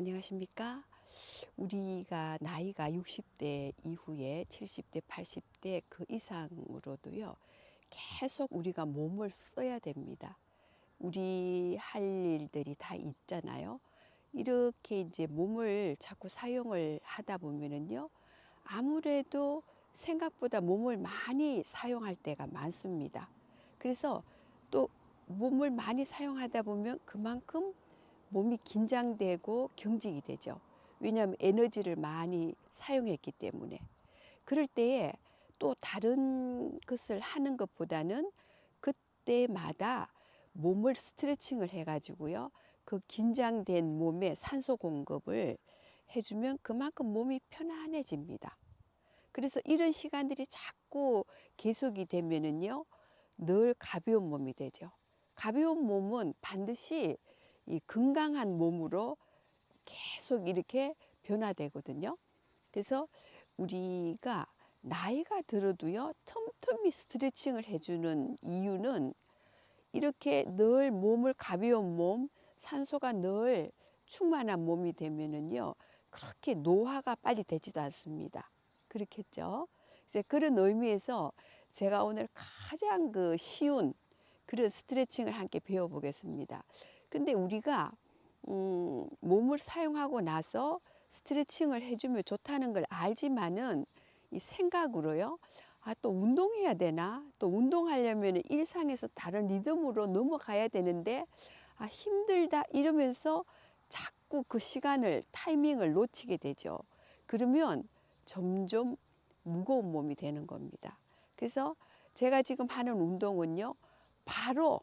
안녕하십니까? 우리가 나이가 60대 이후에 70대, 80대 그 이상으로도요, 계속 우리가 몸을 써야 됩니다. 우리 할 일들이 다 있잖아요. 이렇게 이제 몸을 자꾸 사용을 하다 보면은요, 아무래도 생각보다 몸을 많이 사용할 때가 많습니다. 그래서 또 몸을 많이 사용하다 보면 그만큼 몸이 긴장되고 경직이 되죠. 왜냐하면 에너지를 많이 사용했기 때문에. 그럴 때에 또 다른 것을 하는 것보다는 그때마다 몸을 스트레칭을 해가지고요. 그 긴장된 몸에 산소 공급을 해주면 그만큼 몸이 편안해집니다. 그래서 이런 시간들이 자꾸 계속이 되면은요, 늘 가벼운 몸이 되죠. 가벼운 몸은 반드시 이 건강한 몸으로 계속 이렇게 변화되거든요. 그래서 우리가 나이가 들어도요, 틈틈이 스트레칭을 해주는 이유는 이렇게 늘 몸을 가벼운 몸, 산소가 늘 충만한 몸이 되면은요, 그렇게 노화가 빨리 되지도 않습니다. 그렇겠죠? 이제 그런 의미에서 제가 오늘 가장 그 쉬운 그런 스트레칭을 함께 배워보겠습니다. 근데 우리가 음, 몸을 사용하고 나서 스트레칭을 해주면 좋다는 걸 알지만은 이 생각으로요. 아, 또 운동해야 되나? 또 운동하려면 일상에서 다른 리듬으로 넘어가야 되는데, 아, 힘들다 이러면서 자꾸 그 시간을, 타이밍을 놓치게 되죠. 그러면 점점 무거운 몸이 되는 겁니다. 그래서 제가 지금 하는 운동은요, 바로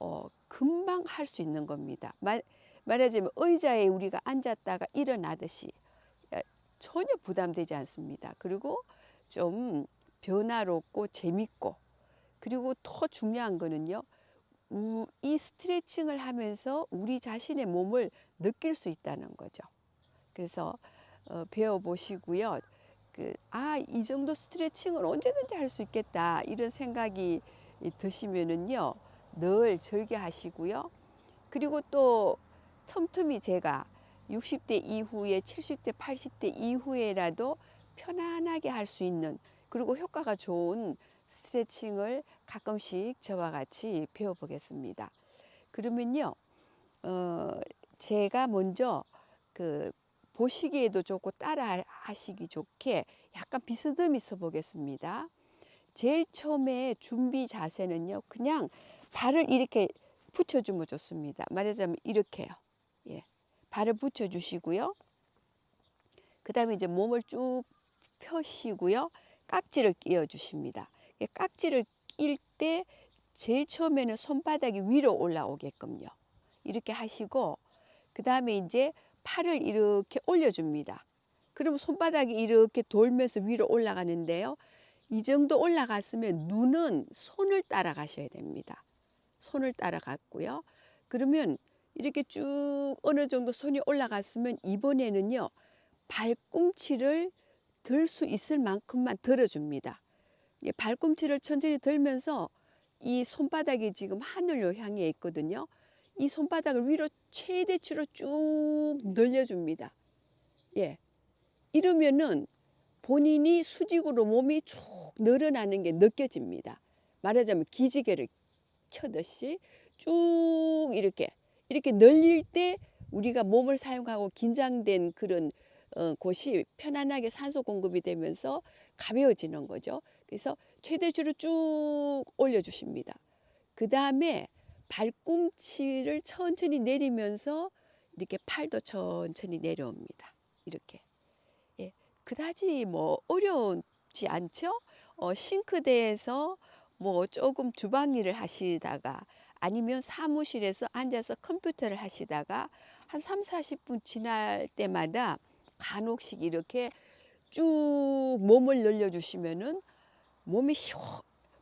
어, 금방 할 수 있는 겁니다. 말, 말하자면 의자에 우리가 앉았다가 일어나듯이 야, 전혀 부담되지 않습니다. 그리고 좀 변화롭고 재밌고 그리고 더 중요한 거는요. 우, 이 스트레칭을 하면서 우리 자신의 몸을 느낄 수 있다는 거죠. 그래서 어, 배워보시고요. 그, 아, 이 정도 스트레칭은 언제든지 할 수 있겠다. 이런 생각이 드시면은요. 늘 즐겨하시고요. 그리고 또 틈틈이 제가 60대 이후에 70대, 80대 이후에라도 편안하게 할 수 있는 그리고 효과가 좋은 스트레칭을 가끔씩 저와 같이 배워보겠습니다. 그러면요, 어, 제가 먼저 그 보시기에도 좋고 따라 하시기 좋게 약간 비스듬히 써보겠습니다. 제일 처음에 준비 자세는요, 그냥 발을 이렇게 붙여주면 좋습니다. 말하자면 이렇게요. 예. 발을 붙여주시고요. 그 다음에 이제 몸을 쭉 펴시고요. 깍지를 끼워주십니다. 깍지를 낄 때 제일 처음에는 손바닥이 위로 올라오게끔요. 이렇게 하시고 그 다음에 이제 팔을 이렇게 올려줍니다. 그러면 손바닥이 이렇게 돌면서 위로 올라가는데요. 이 정도 올라갔으면 눈은 손을 따라가셔야 됩니다. 손을 따라갔고요. 그러면 이렇게 쭉 어느 정도 손이 올라갔으면 이번에는요. 발꿈치를 들 수 있을 만큼만 들어줍니다. 발꿈치를 천천히 들면서 이 손바닥이 지금 하늘로 향해 있거든요. 이 손바닥을 위로 최대치로 쭉 늘려줍니다. 예. 이러면은 본인이 수직으로 몸이 쭉 늘어나는 게 느껴집니다. 말하자면 기지개를 켜듯이 쭉 이렇게 이렇게 늘릴 때 우리가 몸을 사용하고 긴장된 그런 어, 곳이 편안하게 산소 공급이 되면서 가벼워지는 거죠. 그래서 최대치로 쭉 올려주십니다. 그 다음에 발꿈치를 천천히 내리면서 이렇게 팔도 천천히 내려옵니다. 이렇게. 예, 그다지 뭐 어려운지 않죠? 어, 싱크대에서 뭐 조금 주방 일을 하시다가 아니면 사무실에서 앉아서 컴퓨터를 하시다가 한 3, 40분 지날 때마다 간혹씩 이렇게 쭉 몸을 늘려주시면은 몸이 시원,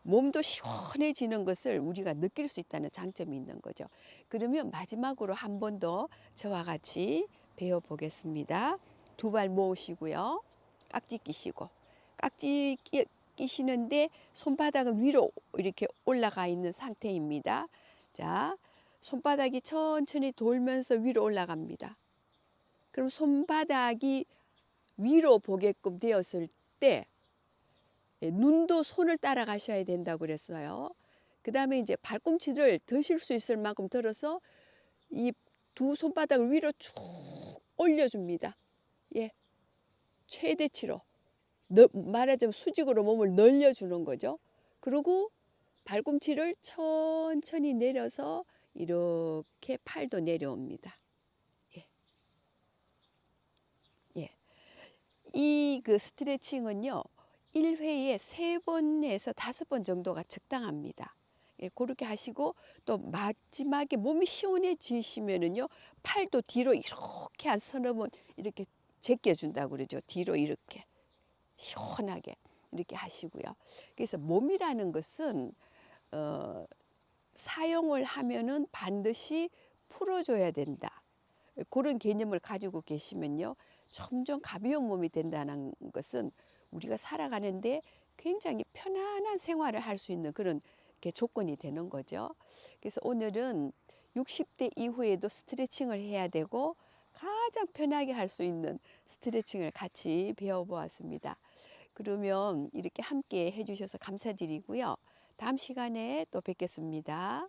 몸도 시원해지는 것을 우리가 느낄 수 있다는 장점이 있는 거죠. 그러면 마지막으로 한 번 더 저와 같이 배워 보겠습니다. 두 발 모으시고요. 깍지 끼시고 깍지 끼, 끼시는데 손바닥은 위로 이렇게 올라가 있는 상태입니다. 자, 손바닥이 천천히 돌면서 위로 올라갑니다. 그럼 손바닥이 위로 보게끔 되었을 때 예, 눈도 손을 따라가셔야 된다고 그랬어요. 그 다음에 이제 발꿈치를 드실 수 있을 만큼 들어서 이 두 손바닥을 위로 쭉 올려줍니다. 예, 최대치로 너, 말하자면 수직으로 몸을 늘려주는 거죠. 그리고 발꿈치를 천천히 내려서 이렇게 팔도 내려옵니다. 예. 예. 이 그 스트레칭은요. 1회에 세번에서 다섯 번 정도가 적당합니다. 예, 그렇게 하시고 또 마지막에 몸이 시원해지시면은요. 팔도 뒤로 이렇게 한 서너 번 이렇게 제껴 준다고 그러죠. 뒤로 이렇게 시원하게 이렇게 하시고요. 그래서 몸이라는 것은 어, 사용을 하면은 반드시 풀어줘야 된다. 그런 개념을 가지고 계시면요. 점점 가벼운 몸이 된다는 것은 우리가 살아가는데 굉장히 편안한 생활을 할 수 있는 그런 게 조건이 되는 거죠. 그래서 오늘은 60대 이후에도 스트레칭을 해야 되고 가장 편하게 할 수 있는 스트레칭을 같이 배워보았습니다. 그러면 이렇게 함께 해주셔서 감사드리고요. 다음 시간에 또 뵙겠습니다.